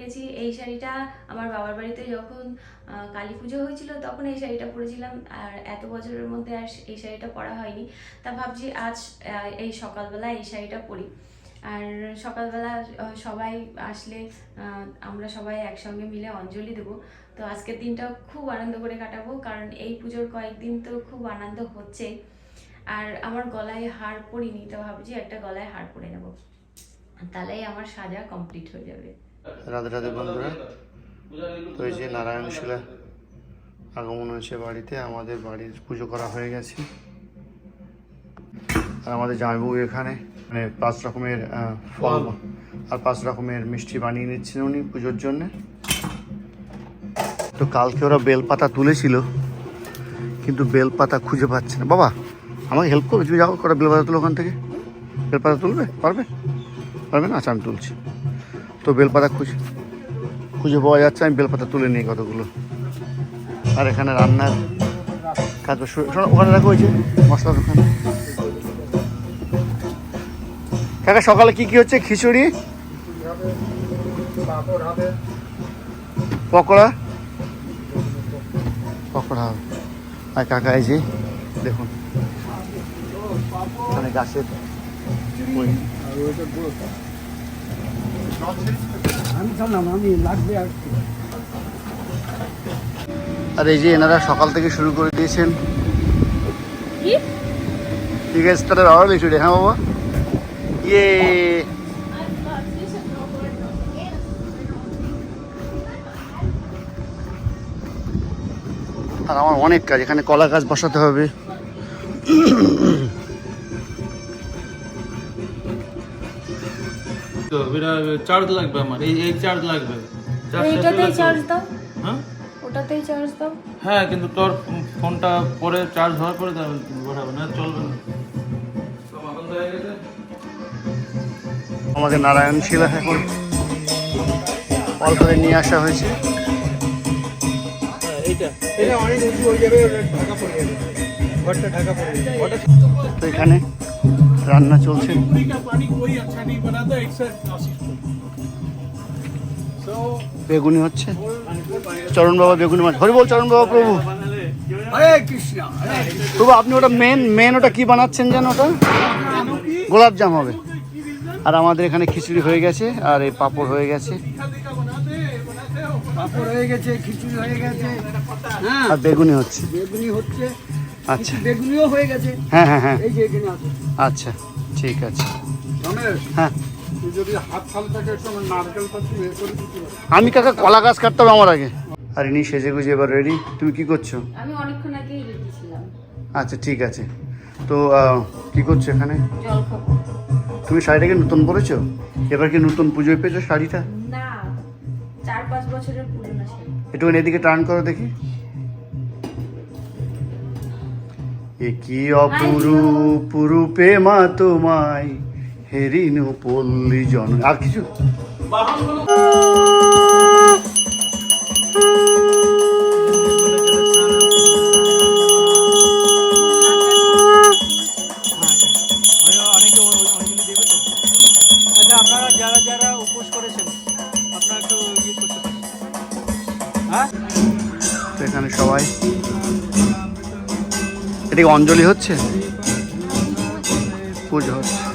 গেছি, এই শাড়িটা আমার বাবার বাড়িতে যখন কালী পুজো হয়েছিল তখন এই শাড়িটা পরেছিলাম। আর এত বছরের মধ্যে আর এই শাড়িটা পরা হয়নি। তা ভাবছি আজ এই সকালবেলা এই শাড়িটা পরি। আর সকালবেলা সবাই আসলে আমরা সবাই একসঙ্গে মিলে অঞ্জলি দেবো। তো আজকের দিনটা খুব আনন্দ করে কাটাবো, কারণ এই পুজোর কয়েকদিন তো খুব আনন্দ হচ্ছে। আর আমার গলায় হার পরিনি, তো ভাবছি একটা গলায় হার পরে নেব। তাহলেই আমার সাজা কমপ্লিট হয়ে যাবে। রাধে রাধে বন্ধুরা। তো এই যে নারায়ণ শিলা আগমন হয়েছে বাড়িতে আমাদের বাড়ির পুজো করা হয়ে গেছে। আর আমাদের জামাইবাবু এখানে মানে পাঁচ রকমের ফল আর পাঁচ রকমের মিষ্টি বানিয়ে নিচ্ছিলেন উনি পুজোর জন্যে। তো কালকে ওরা বেলপাতা তুলেছিল কিন্তু বেলপাতা খুঁজে পাচ্ছে না। বাবা আমাকে হেল্প করবে তুমি যাও করা বেলপাতা তুলো ওখান থেকে। বেলপাতা তুলবে? পারবে? পারবে না? আচ্ছা আমি তুলছি। তো বেলপাতা খুঁজে খুঁজে পাওয়া যাচ্ছে, আমি বেলপাতা তুলে নিই কতগুলো। আর এখানে রান্নার কাজ ওখানে রাখো যে মশলার ওখানে কাকা, সকালে কি কি হচ্ছে? খিচুড়ি, পকোড়া পকোড়া আর কাকা, এই যে, দেখুন, এখানে গাছের আমি জানলাম আমি লাগবে আর কি। আর এই যে এনারা সকাল থেকে শুরু করে দিয়েছেন। ঠিক আছে তাহলে আরও লিচু হ্যাঁ বাবা? ইয়ে। আর আমার অনেক কাজ এখানে কলা গাছ বসাতে হবে। এটা চার্জ লাগবে আমার এই এই চার্জ লাগবে। এইটাতেই চার্জ দাও। হ্যাঁ? ওটাতেই চার্জ দাও। হ্যাঁ কিন্তু তোর ফোনটা পরে চার্জ হওয়ার পরে বসাবে না চলবে না। আমাদের নারায়ণ শিলা এখন কল করে নিয়ে আসা হয়েছে। এইটা এটা অনেক উঁচু হয়ে যাবে ওটা ঢাকা পড়ে যাবে ঘরটা ঢাকা পড়ে যাবে তো এখানে রান্না চলছে বেগুনি হচ্ছে। চরণ বাবা বেগুনি মাছ। হরি বল চরণ বাবা প্রভু। প্রভু আপনি ওটা মেন মেন ওটা কি বানাচ্ছেন যেন ওটা? গোলাপ জাম হবে। আর আমাদের এখানে খিচুড়ি হয়ে গেছে আর এই পাঁপড় হয়ে গেছে। পাপড় হয়ে গেছে খিচুড়ি হয়ে গেছে। আর বেগুনি হচ্ছে। বেগুনি হচ্ছে। আচ্ছা। বেগুনিও হয়ে গেছে। হ্যাঁ হ্যাঁ হ্যাঁ। এই যে এখানে আছে। আচ্ছা ঠিক আছে। হ্যাঁ। তুই যদি হাত খালি থাকে একটু আমার নারকেলটা তুই এ করে দিতে পারিস। আমি কাকা কলা গাছ কাটতে হবে আমার আগে। আর ইনি সেজে গুজে এবার রেডি তুমি কি করছ? আমি অনেকক্ষণ আগেই রেডি ছিলাম। আচ্ছা ঠিক আছে। তো কি করছ এখানে? জল খাব তুমি শাড়িটাকে নতুন পরেছো? এবার কি নতুন পুজোয় পেয়েছ শাড়িটা? না চার পাঁচ বছরের পুরনো শাড়ি। একটু এদিকে টার্ন করো দেখি। এ কি অপরূপ রূপে মা তোমায়। হেরিনু পল্লী জন। আর কিছু? আচ্ছা আপনারা যারা যারা উপোস করেছেন আপনারা একটু ইয়ে করতে পারেন। হ্যাঁ? এখানে সবাই। এদিকে অঞ্জলি হচ্ছে। পুজো হচ্ছে।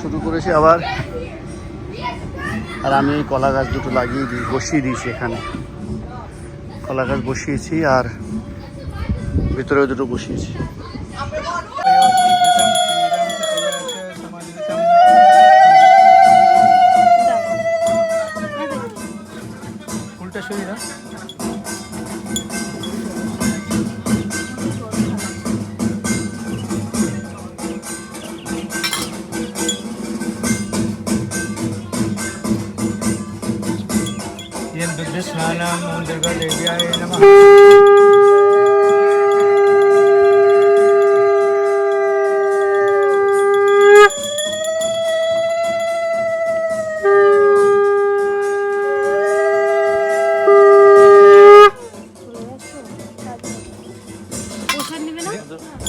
শুরু করেছি আবার। আর আমি কলা গাছ দুটো লাগিয়ে দিই, বসিয়ে দিয়েছি এখানে কলা গাছ বসিয়েছি আর ভিতরেও দুটো বসিয়েছি। स्नानम दुर्गा देव्याय नमः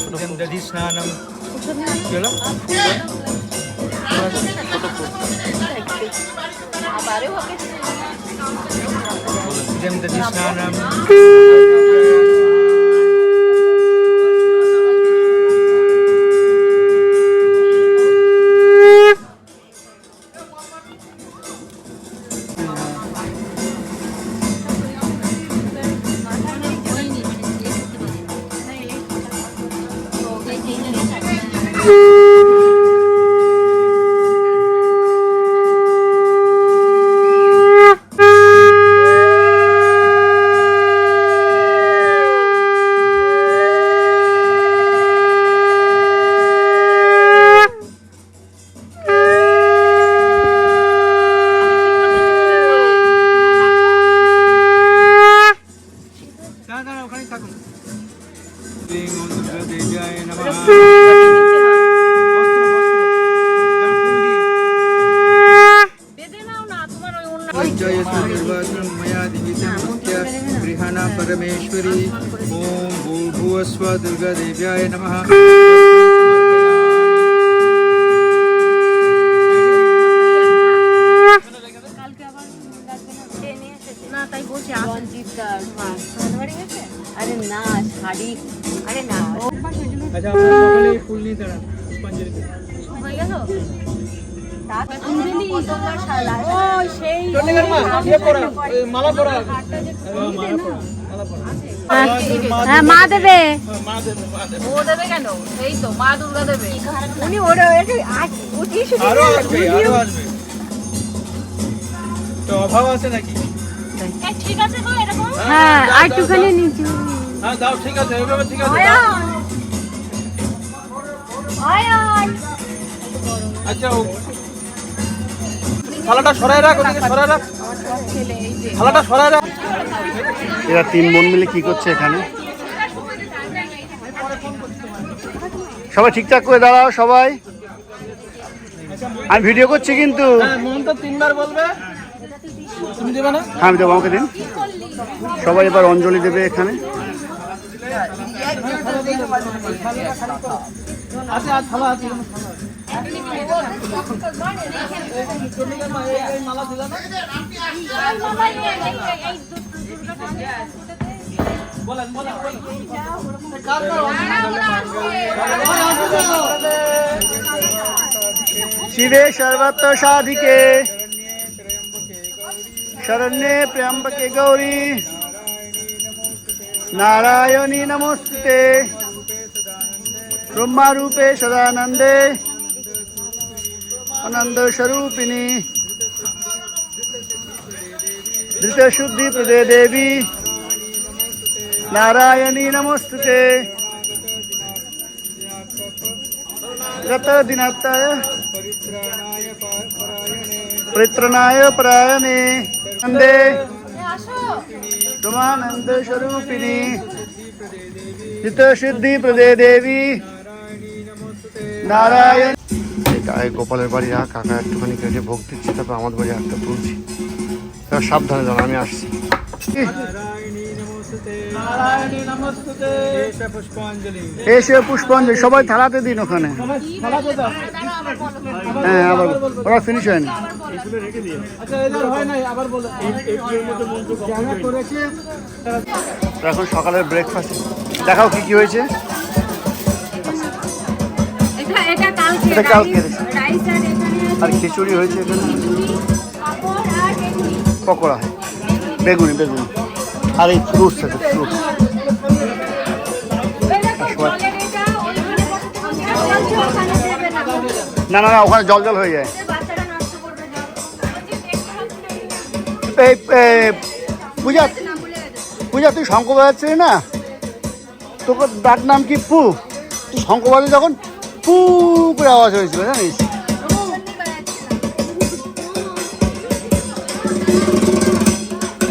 इदं दधि स्नानं केलं इदं Krishna Ram. गृहाणां परमेश्वरी ॐ भूर्भुवस्व दुर्गादेव्याय नमः না তাই বলছি আরে না শাড়ি আরে না আচ্ছা আপনারা সকলে এই ফুল নিয়ে দাঁড়ান হ্যাঁ মা দেবে ও দেবে কেন? এই তো মা দুর্গা দেবে। উনি ওরা একটু আজ- উঠিয়ে শুধু আরও আসবে আরও আসবে। তো অভাব আছে নাকি? ঠিক আছে গো এরকম? হ্যাঁ আর একটুখানি নিচু। হ্যাঁ দাও ঠিক আছে এভাবে ঠিক আছে আয়। দাও। আয় আয়। আচ্ছা ও থালাটা সরাই রাখ ওদিকে সরাই রাখ। থালাটা সরাই রাখ। এরা তিন বোন মিলে কি করছে এখানে? সবাই ঠিকঠাক করে দাঁড়াও সবাই। আমি ভিডিও করছি কিন্তু। হ্যাঁ তিনবার বলবে। হ্যাঁ আমি দেবো আমাকে দিন। সবাই এবার অঞ্জলি দেবে এখানে। আছে। শিবে সর্বত্র সাধিকে। শরণ্যে প্রিয়ম্বকে গৌরী। নারায়ণী নমস্তুতে। ব্রহ্মারূপে সদানন্দে। आनंद स्वरूपिणी धृत शुद्धि प्रदे देवी। नारायणी नमोस्तुते। पवित्रनाय दिनाताय परायणे। नंदे तुमानंद स्वरूपिणी हित सिद्धि प्रदे देवी। नारायण গায়ে গোপালের বাড়ি আ কাকা একটুখানি কেটে ভোগ দিচ্ছি, তারপর আমাদের বাড়ি একটা তুলছি। সাবধানে জানো আমি আসছি। এসে পুষ্পাঞ্জলি, সবাই থালাতে দিন ওখানে। হ্যাঁ আবার ওরা ফিনিশ হয়নি। এখন সকালের ব্রেকফাস্ট দেখাও কি কি হয়েছে। এটা কালকে আর খিচুড়ি হয়েছে এখানে। পকোড়া। বেগুনি বেগুনি। আর এই ফ্রুটস আছে ফ্রুটস না। না না ওখানে জল জল হয়ে যায়। এই পূজা পূজা তুই শঙ্কর বাজার না? তোকে ডাক নাম কি পু? তুই শঙ্কর যখন? করে আওয়াজ হয়েছিল জানিস?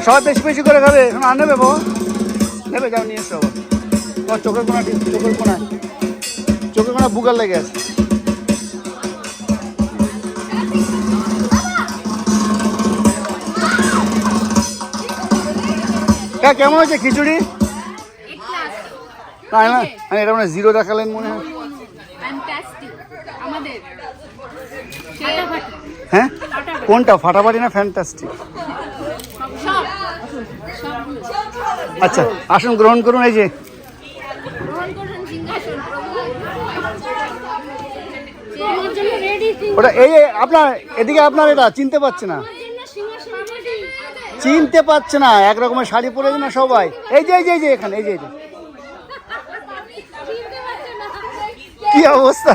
সবাই বেশি বেশি করে খাবে আর নেবে বাবা? নেবে যাও নিয়ে এসো আবার। তোমার চোখের কোনা চোখের কোনা চোখের কোনা বুকার লেগে আছে। কেমন হয়েছে খিচুড়ি? না না? আমি এটা মানে জিরো দেখালেন মনে হয়। হ্যাঁ? কোনটা, ফাটাফাটি না ফ্যান্টাস্টিক আচ্ছা আসুন, গ্রহণ করুন, এই যে। ওটা এই আপনার, এদিকে আপনার এটা, চিনতে পারছে না। চিনতে পারছে না, এক রকমের শাড়ি পরেছে না সবাই। এই যে এই যে এই যে, এখানে, এই যে এই যে। কি অবস্থা?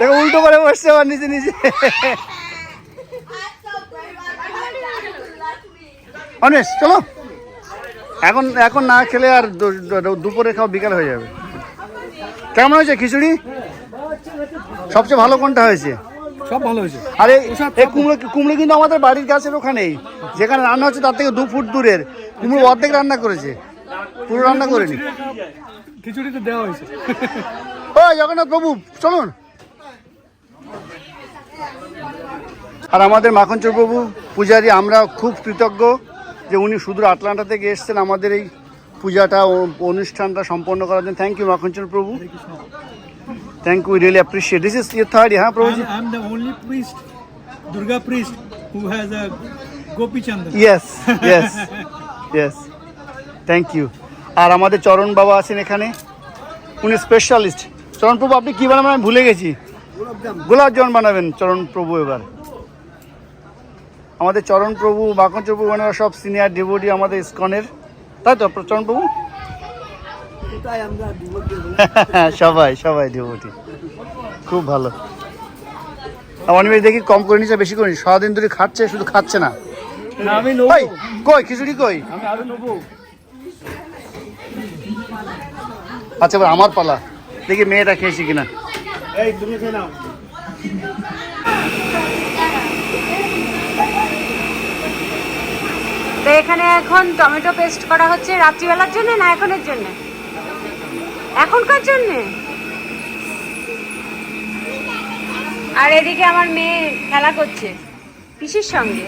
দেখো উল্টো করে বসছে আবার নিচে নিচে অনেশ চলো। এখন এখন না খেলে আর দুপুরে খাও বিকাল হয়ে যাবে। কেমন হয়েছে খিচুড়ি? সবচেয়ে ভালো কোনটা হয়েছে? সব ভালো হয়েছে। আরে এই কুমড়ো কুমড়ো কিন্তু আমাদের বাড়ির গাছের ওখানেই। যেখানে রান্না হচ্ছে তার থেকে দু ফুট দূরের। কুমড়ো অর্ধেক রান্না করেছে। পুরো রান্না করেনি। খিচুড়িতে দেওয়া হয়েছে। ও জগন্নাথ প্রভু চলুন। আর আমাদের মাখনচর প্রভু পূজারি আমরা খুব কৃতজ্ঞ যে উনি সুদূর আটলান্টা থেকে এসেছেন আমাদের এই পূজাটা অনুষ্ঠানটা সম্পন্ন করার জন্য। থ্যাংক ইউ মাখনচর প্রভু thank you really appreciate this is your third হ্যাঁ প্রভুজি I am the only priest, Durga priest, who has a Gopi yes yes yes thank you আর আমাদের চরণ বাবা আছেন এখানে। উনি স্পেশালিস্ট চরণ প্রভু আপনি কী বানাবেন? আমি ভুলে গেছি। গোলাপ জামুন বানাবেন চরণ প্রভু এবার। আমাদের চরণ প্রভু বাকন প্রভু ওনারা সব সিনিয়র ডিভোটি আমাদের ইস্কনের। তাই তো চরণ প্রভু? সবাই সবাই ডিভোটি খুব ভালো। অনিমেষ দেখি কম করে নিচ্ছে বেশি করে নিচ্ছে সারাদিন ধরে খাচ্ছে শুধু খাচ্ছে না। আমি কই কই খিচুড়ি কই? আমি আরও নেব। আচ্ছা এবার আমার পালা। দেখি মেয়েটা খেয়েছি কিনা। এই তুমি খেয়ে নাও। তো এখানে এখন টমেটো পেস্ট করা হচ্ছে রাত্রিবেলার জন্য না এখনের জন্য? এখনকার জন্য? আর এদিকে আমার মেয়ে খেলা করছে পিসির সঙ্গে?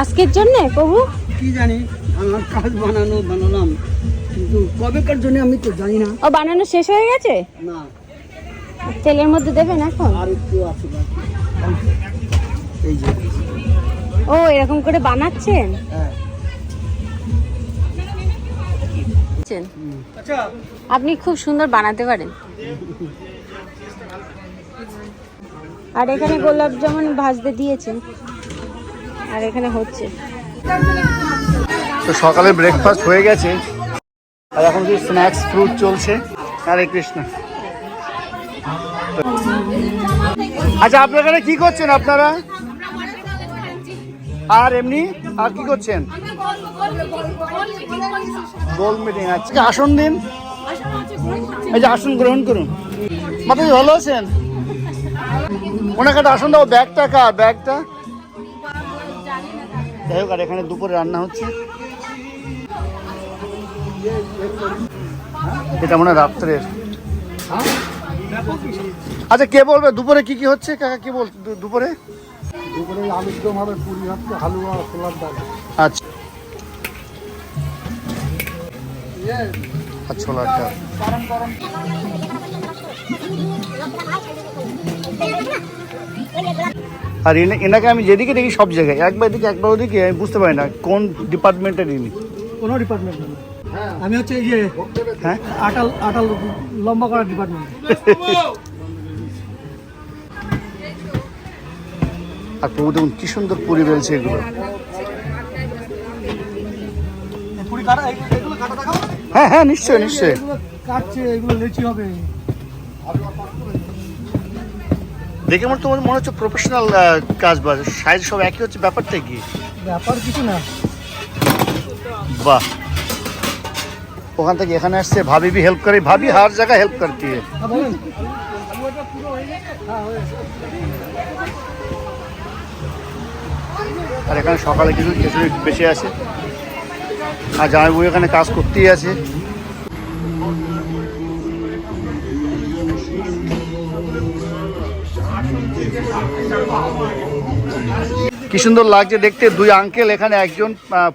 আজকের জন্য প্রভু? কি জানি আমার কাজ বানানো বানালাম কিন্তু কবেকার জন্য আমি তো জানি না। ও বানানো শেষ হয়ে গেছে? না। তেলের মধ্যে দেবেন এখন? আর একটু আছে বাকি। এই যে। ও এরকম করে বানাচ্ছেন? হ্যাঁ। আচ্ছা। আপনি খুব সুন্দর বানাতে পারেন। আর এখানে গোলাপ জামুন ভাজতে দিয়েছেন। আর এখানে হচ্ছে। তো সকালে ব্রেকফাস্ট হয়ে গেছে। আর এখন কি স্ন্যাক্স ফ্রুট চলছে? হরে কৃষ্ণ। আচ্ছা আপনারা এখানে কি করছেন আপনারা? আর এমনি? আর কি করছেন? গোল মিটিং আজকে আসন দিন। এই যে আসন গ্রহণ করুন। মাতাজি ভালো আছেন? ওনাকে আসন দাও, ব্যাগটা কার? ব্যাগটা? যাই হোক, আর এখানে দুপুরে রান্না হচ্ছে। এটা মনে হয় রাত্রের। আচ্ছা কে বলবে? দুপুরে কি কি হচ্ছে? কাকা কি বল দুপুরে? দুপুরে আলুর দম হবে পুরি হচ্ছে হালুয়া ছোলার ডাল। আচ্ছা। আর ছোলার ডাল আর এনে- এনাকে আমি যেদিকে দেখি সব জায়গায় একবার এদিকে একবার ওদিকে আমি বুঝতে পারি না কোন ডিপার্টমেন্টের ইনি। কোনো ডিপার্টমেন্ট না আমি হচ্ছে এই যে হ্যাঁ। আটাল আটাল লম্বা করার ডিপার্টমেন্ট আর প্রভু দেখুন কি সুন্দর পুরি কাটা এগুলো হ্যাঁ হ্যাঁ নিশ্চয়ই নিশ্চয়ই। কাটছে এগুলো লেচি হবে। দেখে মনে তোমার মনে হচ্ছে প্রফেশনাল কাজ বাজ। সাইজ সব একই হচ্ছে ব্যাপারটা কি? ব্যাপার কিছু না। বাহ। ওখান থেকে এখানে আসছে ভাবি ভি হেল্প করে, ভাবি হার জায়গায় হেল্প করতে আর এখানে সকালে কিছু কিছু বেশি আছে। আর জামাইবু এখানে কাজ করতেই আছে। কি সুন্দর লাগছে দেখতে। দুই আঙ্কেল এখানে একজন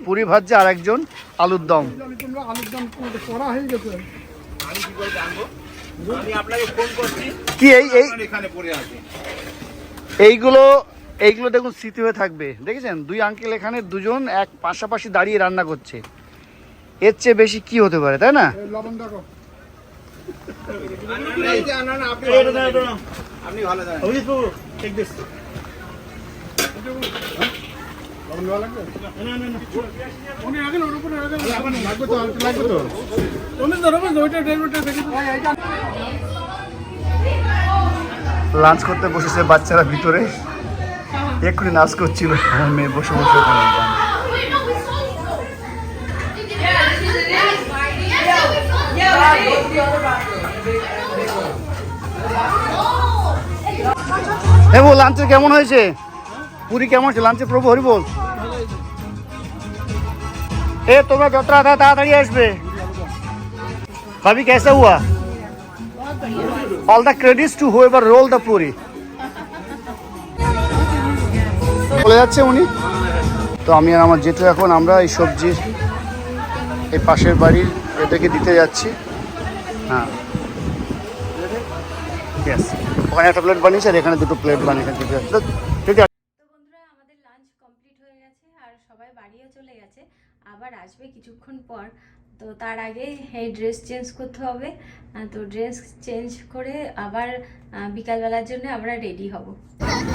পুরি ভাজছে আর একজন আলুর দম। কি এই এই এইগুলো এইগুলো দেখুন স্মৃতি হয়ে থাকবে। দেখেছেন? দুই আঙ্কেল এখানে দুজন এক পাশাপাশি দাঁড়িয়ে রান্না করছে। এর চেয়ে বেশি কি হতে পারে তাই না? লবণ দেখো আপনি ভালো জানেন লাঞ্চ করতে বসেছে বাচ্চারা ভিতরে। এক্ষুনি নাচ করছিল মেয়ে, বসে বসে ওখানে হ্যাঁ বল লাঞ্চে কেমন হয়েছে? পুরী কেমন আছে? লাঞ্চে প্রভু হরি বল। এ, তোমরা যতটা তাড়াতাড়ি আসবে। ভাবি, কেসে হুয়া? All the credit to whoever roll the puri চলে যাচ্ছে উনি। তো আমি আর আমার জেঠু এখন আমরা এই সবজির এই পাশের বাড়ির এটাকে দিতে যাচ্ছি। হ্যাঁ। ওখানে একটা প্লেট বানিয়েছে আর এখানে দুটো প্লেট বানিয়েছে। দিতে যাচ্ছে আসবে কিছুক্ষণ পর। তো তার আগে এই ড্রেস চেঞ্জ করতে হবে। তো ড্রেস চেঞ্জ করে আবার বিকালবেলার জন্য আমরা রেডি হব।